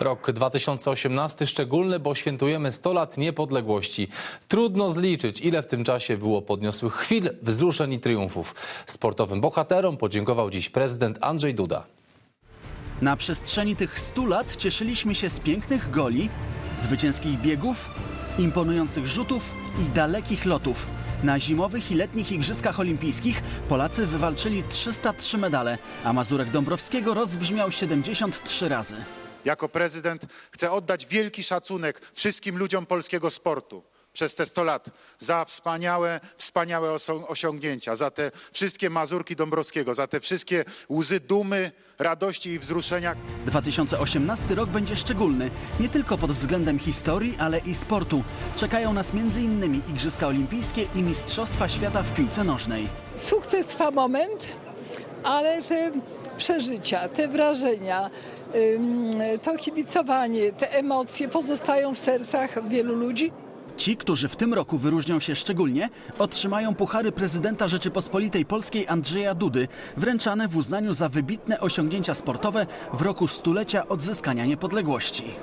Rok 2018 szczególny, bo świętujemy 100 lat niepodległości. Trudno zliczyć, ile w tym czasie było podniosłych chwil, wzruszeń i triumfów. Sportowym bohaterom podziękował dziś prezydent Andrzej Duda. Na przestrzeni tych 100 lat cieszyliśmy się z pięknych goli, zwycięskich biegów, imponujących rzutów i dalekich lotów. Na zimowych i letnich Igrzyskach Olimpijskich Polacy wywalczyli 303 medale, a Mazurek Dąbrowskiego rozbrzmiał 73 razy. Jako prezydent chcę oddać wielki szacunek wszystkim ludziom polskiego sportu przez te 100 lat za wspaniałe, wspaniałe osiągnięcia, za te wszystkie mazurki Dąbrowskiego, za te wszystkie łzy dumy, radości i wzruszenia. 2018 rok będzie szczególny, nie tylko pod względem historii, ale i sportu. Czekają nas m.in. Igrzyska Olimpijskie i Mistrzostwa Świata w piłce nożnej. Sukces trwa moment, ale te przeżycia, te wrażenia, to kibicowanie, te emocje pozostają w sercach wielu ludzi. Ci, którzy w tym roku wyróżnią się szczególnie, otrzymają puchary prezydenta Rzeczypospolitej Polskiej Andrzeja Dudy, wręczane w uznaniu za wybitne osiągnięcia sportowe w roku stulecia odzyskania niepodległości.